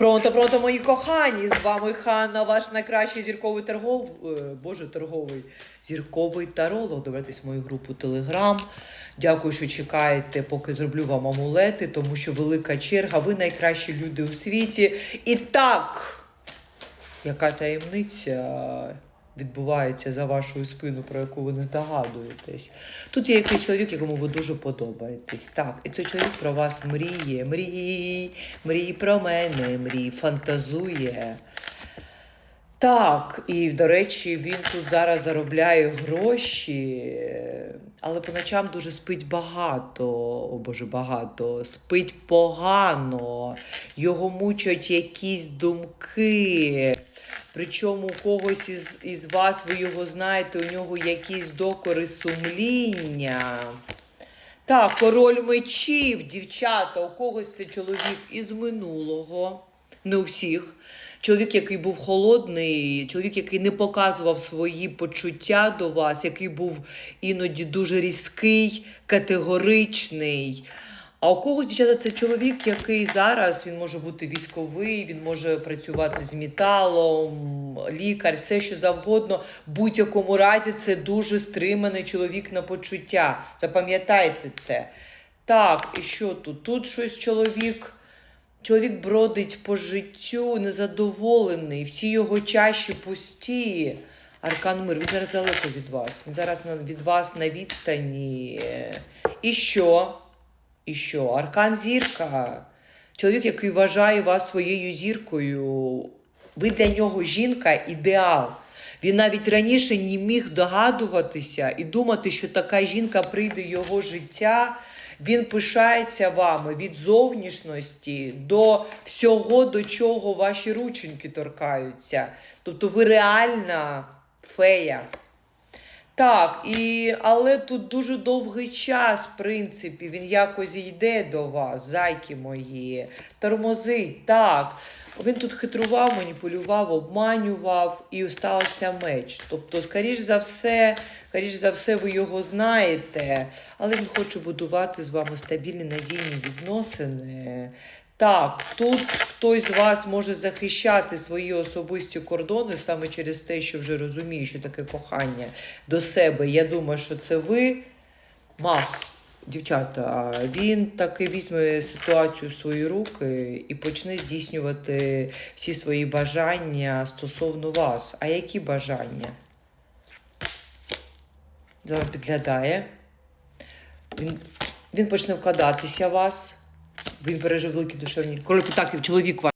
Пронто, пронто, мої кохані! З вами Ханна, ваш найкращий зірковий торгов... е, Боже, торговий зірковий таролог. Добратись в мою групу Телеграм. Дякую, що чекаєте, поки зроблю вам амулети, тому що велика черга. Ви найкращі люди у світі. І так, яка таємниця відбувається за вашою спину, про яку ви не здогадуєтесь. Тут є якийсь чоловік, якому ви дуже подобаєтесь. Так, і цей чоловік про вас мріє, мрій, мрій про мене, мрій, фантазує. Так, і до речі, він тут зараз заробляє гроші, але по ночам дуже спить багато, о Боже, багато, спить погано, його мучать якісь думки. Причому у когось із, із вас, ви його знаєте, у нього якісь докори сумління. Так, король мечів, дівчата, у когось це чоловік із минулого, не у всіх. Чоловік, який був холодний, чоловік, який не показував свої почуття до вас, який був іноді дуже різкий, категоричний. А у когось, дівчата, це чоловік, який зараз він може бути військовий, він може працювати з металом, лікар, все що завгодно. В будь-якому разі це дуже стриманий чоловік на почуття. Запам'ятайте це. Так, і що тут? Тут щось чоловік. Чоловік бродить по життю, незадоволений, всі його чаші пусті. Аркан мир, він зараз далеко від вас. Він зараз від вас на відстані. І що? І що? Аркан зірка. Чоловік, який вважає вас своєю зіркою. Ви для нього жінка ідеал. Він навіть раніше не міг здогадуватися і думати, що така жінка прийде в його життя. Він пишається вами від зовнішності до всього, до чого ваші рученьки торкаються. Тобто ви реальна фея. Так, і, але тут дуже довгий час, в принципі, він якось йде до вас, зайки мої, тормозить, так. Він тут хитрував, маніпулював, обманював і стався меч. Тобто, скоріш за все, скоріш за все, ви його знаєте, але він хоче будувати з вами стабільні надійні відносини. Так, тут хтось з вас може захищати свої особисті кордони саме через те, що вже розуміє, що таке кохання до себе. Я думаю, що це ви. Мах, дівчата, він таки візьме ситуацію в свої руки і почне здійснювати всі свої бажання стосовно вас. А які бажання? Зараз підглядає. Він, він почне вкладатися в вас. Він пережив великі душевні. Король Потаків чоловік.